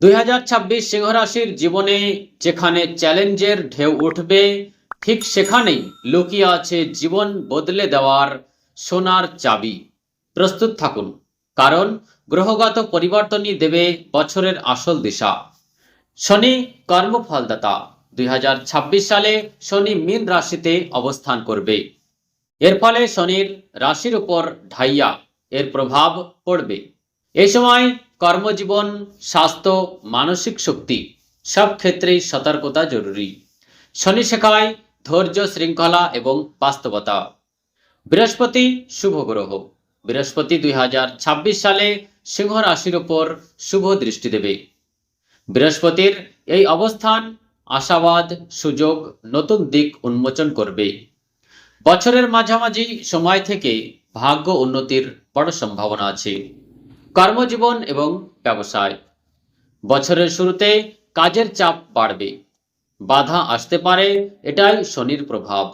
দুই হাজার ছাব্বিশ সিংহ রাশির জীবনে যেখানে চ্যালেঞ্জের ঢেউ উঠবে, ঠিক সেখানেই লুকিয়ে আছে জীবন বদলে দেওয়ার সোনার চাবি। প্রস্তুত থাকুন, কারণ গ্রহগত পরিবর্তনই দেবে বছরের আসল দিশা। শনি কর্মফলদাতা, দুই হাজার ছাব্বিশ সালে শনি মীন রাশিতে অবস্থান করবে। এর ফলে শনির রাশির উপর ঢাইয়া, এর প্রভাব পড়বে। এই সময় কর্মজীবন, স্বাস্থ্য, মানসিক শক্তি, সব ক্ষেত্রেই সতর্কতা জরুরি। শনি শেখায় ধৈর্য, শৃঙ্খলা এবং বাস্তবতা। বৃহস্পতি শুভ গ্রহ। বৃহস্পতি দুই হাজার ছাব্বিশ সালে সিংহ রাশির উপর শুভ দৃষ্টি দেবে। বৃহস্পতির এই অবস্থান আশাবাদ, সুযোগ, নতুন দিক উন্মোচন করবে। বছরের মাঝামাঝি সময় থেকে ভাগ্য উন্নতির বড় সম্ভাবনা আছে। কর্মজীবন এবং ব্যবসায়। বছরের শুরুতে কাজের চাপ বাড়বে। বাধা আসতে পারে, এটাই শনির প্রভাব।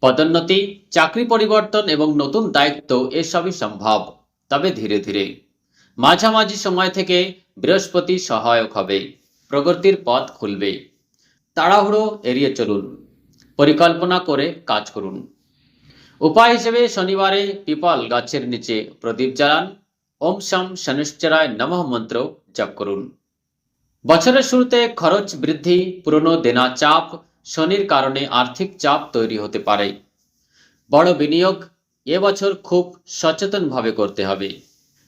পদোন্নতি, চাকরি পরিবর্তন এবং নতুন দায়িত্ব এসবই সম্ভব। তবে ধীরে ধীরে। মাঝামাঝি সময় থেকে বৃহস্পতি সহায়ক হবে। প্রগতির পথ খুলবে। তাড়াহুড়ো এড়িয়ে চলুন। পরিকল্পনা করে কাজ করুন। উপায় হিসেবে শনিবারে পিপল গাছের নিচে প্রদীপ জ্বালান। ওম শম শনিশ্চরায় নমঃ মন্ত্র জপ করুন। বছরের শুরুতে খরচ বৃদ্ধি, পুরনো দেনা চাপ, শনির কারণে আর্থিক চাপ তৈরি হতে পারে। বড় বিনিয়োগ এবছর খুব সচেতনভাবে করতে হবে।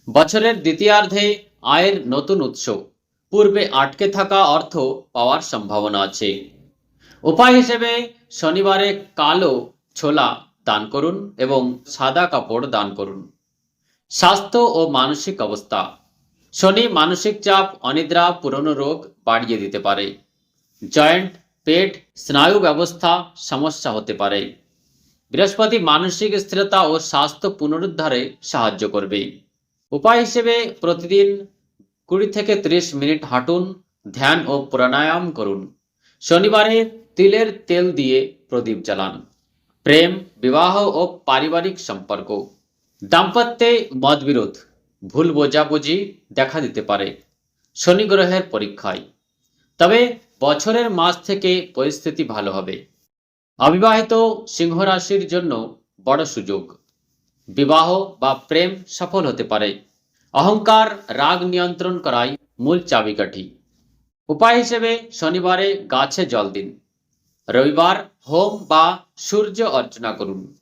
বছরের দ্বিতীয়ার্ধে আয়ের নতুন উৎস, পূর্বে আটকে থাকা অর্থ পাওয়ার সম্ভাবনা আছে। উপায় হিসেবে শনিবারে কালো ছোলা দান করুন এবং সাদা কাপড় দান করুন। স্বাস্থ্য ও মানসিক অবস্থা। শনি মানসিক চাপ, অনিদ্রা, পুরনো রোগ বাড়িয়ে দিতে পারে। জয়েন্ট, পেট, স্নায়ু ব্যবস্থা সমস্যা হতে পারে। বৃহস্পতি মানসিক স্থিরতা ও স্বাস্থ্য পুনরুদ্ধারে সাহায্য করবে। উপায় হিসেবে প্রতিদিন কুড়ি থেকে ত্রিশ মিনিট হাঁটুন, ধ্যান ও প্রাণায়াম করুন। শনিবারে তিলের তেল দিয়ে প্রদীপ জ্বালান। প্রেম, বিবাহ ও পারিবারিক সম্পর্ক। দাম্পত্যে মতবিরোধ, ভুল বোঝাবুঝি দেখা দিতে পারে শনি গ্রহের পরীক্ষায়। তবে বছরের মাস থেকে পরিস্থিতি ভালো হবে। অবিবাহিত সিংহ রাশির জন্য বড় সুযোগ। বিবাহ বা প্রেম সফল হতে পারে। অহংকার, রাগ নিয়ন্ত্রণ করাই মূল চাবিকাঠি। উপায় হিসেবে শনিবারে গাছে জল দিন। রবিবার হোম বা সূর্য অর্চনা করুন।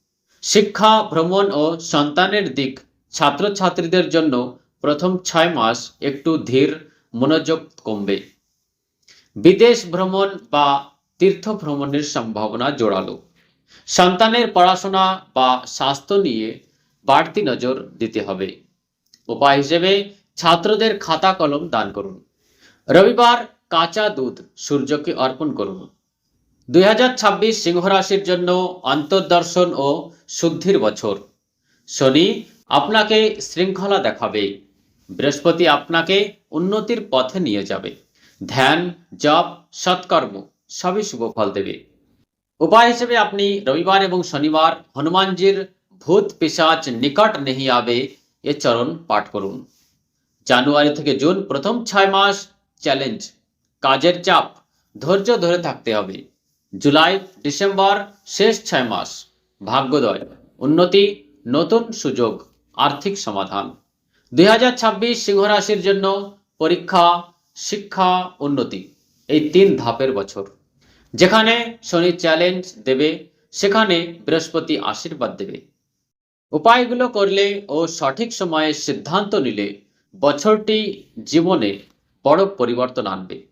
শিক্ষা, ভ্রমণ ও সন্তানের দিক ছাত্রছাত্রীদের জন্য প্রথম ছয় মাস একটু ধীর, মনোযোগ কমবে। বিদেশ ভ্রমণ বা তীর্থ ভ্রমণের সম্ভাবনা জোরালো। সন্তানের পড়াশোনা বা স্বাস্থ্য নিয়ে বাড়তি নজর দিতে হবে। উপায় হিসেবে ছাত্রদের খাতা কলম দান করুন। রবিবার কাঁচা দুধ সূর্যকে অর্পণ করুন। দুই সিংহ রাশির জন্য অন্তর্দর্শন ও শুদ্ধির বছর। শনি আপনাকে শৃঙ্খলা দেখাবে। বৃহস্পতি আপনাকে উন্নতির পথে নিয়ে যাবে। ধ্যান, জপ, সৎকর্ম সবই শুভ ফল দেবে। উপায় হিসেবে আপনি রবিবার এবং শনিবার হনুমানজির ভূত পিসাচ নিকট নেহি আবে এ চরণ পাঠ করুন। জানুয়ারি থেকে জুন প্রথম ছয় মাস চ্যালেঞ্জ। কাজের চাপ, ধৈর্য ধরে থাকতে হবে। জুলাই, ডিসেম্বর, শেষ ছয় মাস। ভাগ্যোদয়, উন্নতি, নতুন সুযোগ, আর্থিক সমাধান। দুই হাজার ছাব্বিশ সিংহরাশির জন্য পরীক্ষা, শিক্ষা, উন্নতি, এই তিন ধাপের বছর। যেখানে শনি চ্যালেঞ্জ দেবে, সেখানে বৃহস্পতি আশীর্বাদ দেবে। উপায়গুলো করলে ও সঠিক সময়ে সিদ্ধান্ত নিলে বছরটি জীবনে বড় পরিবর্তন আনবে।